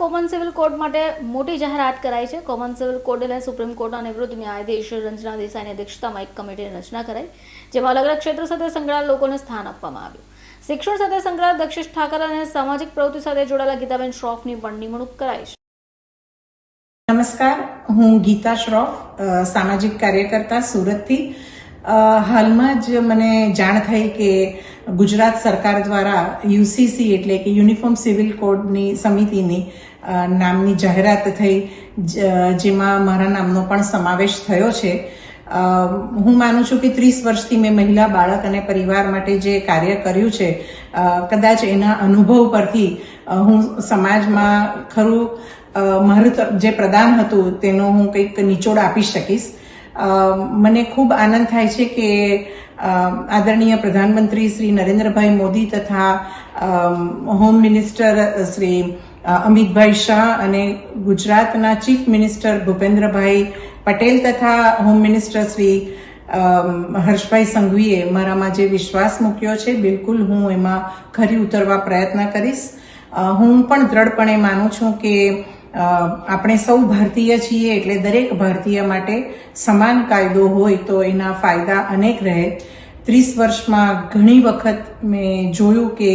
Common civil code માટે મોટી જાહેરાત કરાઈ છે. કોમન સિવિલ કોડ સુપ્રીમ કોર્ટના નિવૃત્ત ન્યાયાધીશ રંજના દેસાઈની અધ્યક્ષતામાં એક કમિટીની રચના કરાઈ, જેમાં અલગ અલગ ક્ષેત્ર સાથે સંકળાયેલ લોકોને સ્થાન આપવામાં આવ્યું. શિક્ષણ સાથે સંકળાયેલ દક્ષિશ ઠાકર અને સામાજિક પ્રવૃત્તિ સાથે જોડાયેલા ગીતાબેન શ્રોફની પણ નિમણૂક કરાઈ છે. નમસ્કાર, હું ગીતા શ્રોફ સામાજિક કાર્યકર્તા સુરતથી. હાલમાં જ મને જાણ થઈ કે ગુજરાત સરકાર દ્વારા યુસીસી એટલે કે યુનિફોર્મ સિવિલ કોડની સમિતિની નામની જાહેરાત થઈ જેમાં મારા નામનો પણ સમાવેશ થયો છે. હું માનું છું કે ત્રીસ વર્ષથી મેં મહિલા, બાળક અને પરિવાર માટે જે કાર્ય કર્યું છે કદાચ એના અનુભવ પરથી હું સમાજમાં ખરું મારું જે પ્રદાન હતું, તેનો હું કંઈક નિચોડ આપી શકીશ. મને ખૂબ આનંદ થાય છે કે આદરણીય પ્રધાનમંત્રી શ્રી નરેન્દ્રભાઈ મોદી તથા હોમ મિનિસ્ટર શ્રી અમિતભાઈ શાહ અને ગુજરાતના ચીફ મિનિસ્ટર ભૂપેન્દ્રભાઈ પટેલ તથા હોમ મિનિસ્ટર શ્રી હર્ષભાઈ સંઘવીએ મારામાં જે વિશ્વાસ મૂક્યો છે, બિલકુલ હું એમાં ખરી ઉતરવા પ્રયત્ન કરીશ. હું પણ દ્રઢપણે માનું છું કે આપણે સૌ ભારતીય છીએ એટલે દરેક ભારતીય માટે સમાન કાયદો હોય તો એના ફાયદા અનેક રહે. ત્રીસ વર્ષમાં ઘણી વખત મેં જોયું કે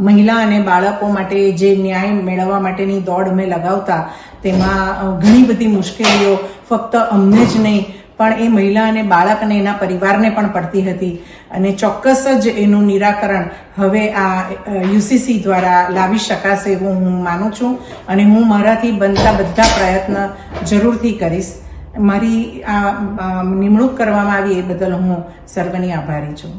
મહિલા અને બાળકો માટે જે ન્યાય મેળવવા માટેની દોડ અમે લગાવતા, તેમાં ઘણી બધી મુશ્કેલીઓ ફક્ત અમને જ નહીં પણ એ મહિલા અને બાળક અને એના પરિવારને પણ પડતી હતી. અને ચોક્કસ જ એનું નિરાકરણ હવે આ યુસીસી દ્વારા લાવી શકાશે એવું હું માનું છું. અને હું મારાથી બનતા બધા પ્રયત્ન જરૂરથી કરીશ. મારી આ નિમણૂક કરવામાં આવી એ બદલ હું સર્વની આભારી છું.